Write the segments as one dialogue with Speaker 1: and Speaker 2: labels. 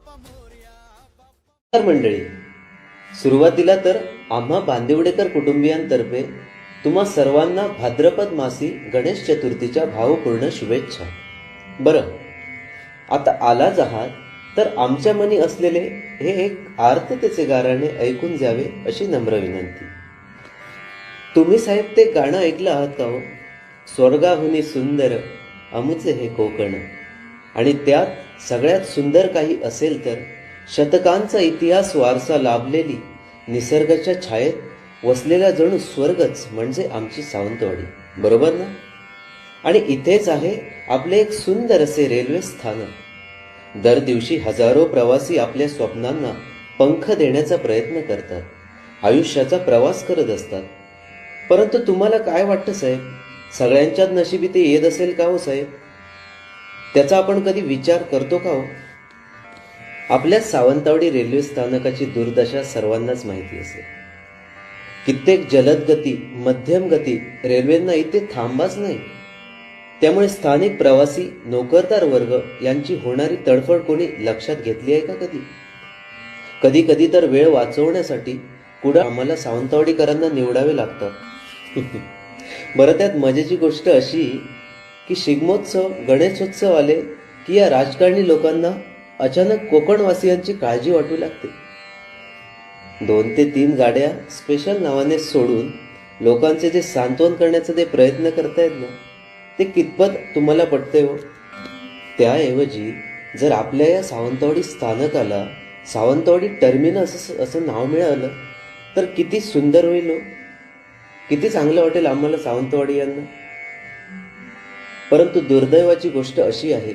Speaker 1: नमस्कार मंडळी. सुरुवातीला तर आम्हा बांदिवडेकर कुटुंबियांतर्फे तुम्हा सर्वांना भाद्रपद मासी गणेश चतुर्थीच्या भावपूर्ण शुभेच्छा. बरं आता आलाच आहात तर आमच्या मनी असलेले हे एक आर्ततेचे गाराणे ऐकून जावे अशी नम्र विनंती. तुम्ही साहेब ते गाणं ऐकलं आहात का हो? स्वर्गाहुनी सुंदर अमुचे हे कोकण. आणि त्यात सगळ्यात सुंदर काही असेल तर शतकांचा इतिहास वारसा लाभलेली निसर्गाच्या छायेत वसलेला जणू स्वर्गच म्हणजे आमची सावंतवाडी. बरोबर ना? आणि इथेच आहे आपले एक सुंदर असे रेल्वे स्थानक. दर दिवशी हजारो प्रवासी आपल्या स्वप्नांना पंख देण्याचा प्रयत्न करतात. आयुष्याचा प्रवास करत असतात. परंतु तुम्हाला काय वाटतं साहेब? सगळ्यांच्याच नशिबी ते येत असेल का हो साहेब? त्याचा आपण कधी विचार करतो का हो? आपल्या सावंतवाडी रेल्वे स्थानकाची दुर्दशा सर्वांनाच माहिती असेल. कित्येक जलद गती मध्यम गती रेल्वेंना इथे थांबाच नाही. त्यामुळे स्थानिक प्रवासी नोकरदार वर्ग यांची होणारी तडफड कोणी लक्षात घेतली आहे का कधी? कधी कधी तर वेळ वाचवण्यासाठी कुठं आम्हाला सावंतवाडीकरांना निवडावे लागतात. बरं त्यात मजेची गोष्ट अशी की शिगमोत्सव गणेशोत्सव आले की या राजकारणी लोकांना अचानक कोकणवासियांची काळजी वाटू लागते. दोन ते तीन गाड्या स्पेशल नावाने सोडून लोकांचे जे सांत्वन करण्याचा ते प्रयत्न करतायत ना ते कितपत तुम्हाला पटते हो? त्याऐवजी जर आपल्या या सावंतवाडी स्थानकाला सावंतवाडी टर्मिनस असं- असं नाव मिळालं तर किती सुंदर होईल हो? किती चांगलं वाटेल आम्हाला सावंतवाडी यांना? परंतु दुर्दैवाची गोष्ट अशी आहे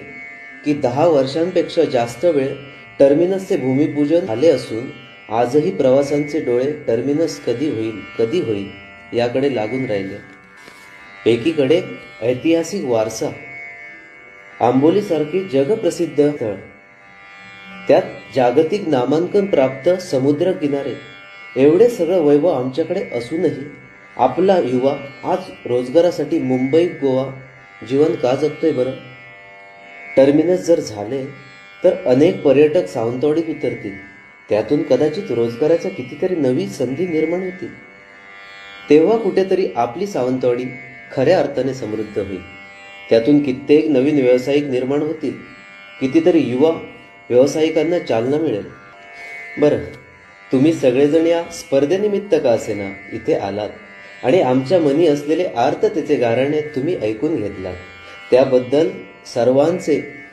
Speaker 1: की दहा वर्षांपेक्षा जास्त वेळ टर्मिनसचे भूमिपूजन झाले असून आजही प्रवासांचे डोळे टर्मिनस कधी होईल कधी होईल याकडे लागून राहिले. एकीकडे ऐतिहासिक वारसा आंबोलीसारखी जगप्रसिद्ध स्थळ त्यात जागतिक नामांकन प्राप्त समुद्र किनारे एवढे सगळं वैभव आमच्याकडे असूनही आपला युवा आज रोजगारासाठी मुंबई गोवा जीवन का जगतोय बरं? टर्मिनस जर झाले तर अनेक पर्यटक सावंतवाडीत उतरतील. त्यातून कदाचित रोजगाराच्या कितीतरी नवी संधी निर्माण होतील. तेव्हा कुठेतरी आपली सावंतवाडी खऱ्या अर्थाने समृद्ध होईल. त्यातून कित्येक नवीन व्यावसायिक निर्माण होतील. कितीतरी युवा व्यावसायिकांना चालना मिळेल. बरं तुम्ही सगळेजण या स्पर्धेनिमित्त का असेना इथे आलात? आणि आमच्या मनी असलेले आर्ततेचे गाराणे तुम्ही ऐकून घेतलात. त्याबद्दल सर्वांचे